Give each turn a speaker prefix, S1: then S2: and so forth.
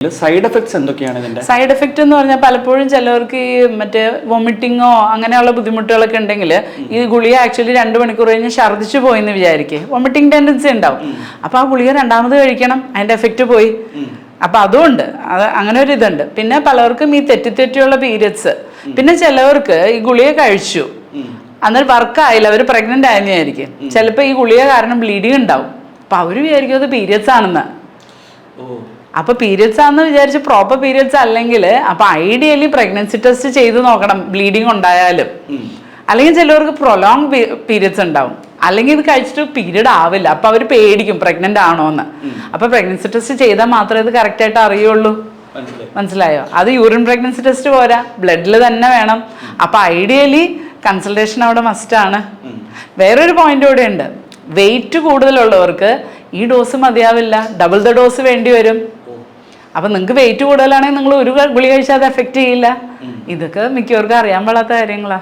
S1: Side effects എന്തൊക്കെയാണ് ഇതിന്റെ?
S2: Side effect എന്ന് പറഞ്ഞാൽ പലപ്പോഴും ചിലവർക്ക് ഈ മറ്റേ വൊമിറ്റിങ്ങോ അങ്ങനെയുള്ള ബുദ്ധിമുട്ടുകളൊക്കെ ഉണ്ടെങ്കിൽ ഈ ഗുളിക ആക്ച്വലി രണ്ട് മണിക്കൂർ കഴിഞ്ഞ് ഛർദ്ദിച്ചു പോയി എന്ന് വിചാരിക്കുക വൊമിറ്റിംഗ് ടെൻഡൻസി ഉണ്ടാവും അപ്പോൾ ആ ഗുളിക രണ്ടാമത് കഴിക്കണം. അതിന്റെ എഫക്റ്റ് പോയി. അപ്പൊ അതുകൊണ്ട് അത് അങ്ങനെ ഒരു ഇതുണ്ട്. പിന്നെ പലർക്കും ഈ തെറ്റി തെറ്റിയുള്ള പീരിയഡ്സ് പിന്നെ ചിലവർക്ക് ഈ ഗുളിക കഴിച്ചു. അന്നേരം വർക്ക് ആയില്ല. അവർ പ്രഗ്നന്റ് ആയിരുന്നായിരിക്കും ചിലപ്പോൾ ഈ ഗുളിക കാരണം ബ്ലീഡിങ് ഉണ്ടാവും. അപ്പൊ അവർ വിചാരിക്കും അത് പീരിയഡ്സ് ആണെന്ന്. അപ്പൊ പീരിയഡ്സ് ആണെന്ന് വിചാരിച്ച് പ്രോപ്പർ പീരിയഡ്സ് അല്ലെങ്കിൽ അപ്പൊ ഐഡിയലി പ്രഗ്നൻസി ടെസ്റ്റ് ചെയ്ത് നോക്കണം ബ്ലീഡിങ് ഉണ്ടായാലും. അല്ലെങ്കിൽ ചിലവർക്ക് പ്രൊലോങ് പീരിയഡ്സ് ഉണ്ടാവും. അല്ലെങ്കിൽ ഇത് കഴിച്ചിട്ട് പീരീഡ് ആവില്ല. അപ്പൊ അവർ പേടിക്കും പ്രഗ്നന്റ് ആണോ എന്ന് അപ്പൊ പ്രഗ്നൻസി ടെസ്റ്റ് ചെയ്താൽ മാത്രമേ ഇത് കറക്റ്റ് ആയിട്ട് അറിയുള്ളൂ. മനസ്സിലായോ. അത് യൂറിൻ പ്രഗ്നൻസി ടെസ്റ്റ് പോരാ. ബ്ലഡിൽ തന്നെ വേണം. അപ്പൊ ഐഡിയലി കൺസൾട്ടേഷൻ അവിടെ മസ്റ്റ് ആണ്. വേറൊരു പോയിന്റ് കൂടെ ഉണ്ട്. വെയിറ്റ് കൂടുതലുള്ളവർക്ക് ഈ ഡോസ് മതിയാവില്ല. ഡബിൾ ദ ഡോസ് വേണ്ടി വരും. അപ്പൊ നിങ്ങൾക്ക് വെയിറ്റ് കൂടുതലാണെങ്കിൽ നിങ്ങൾ ഒരു ഗുളി കഴിച്ചാൽ അത് എഫക്റ്റ് ചെയ്യില്ല. ഇതൊക്കെ മിക്കവർക്കും അറിയാൻ പാടാത്ത കാര്യങ്ങളാ.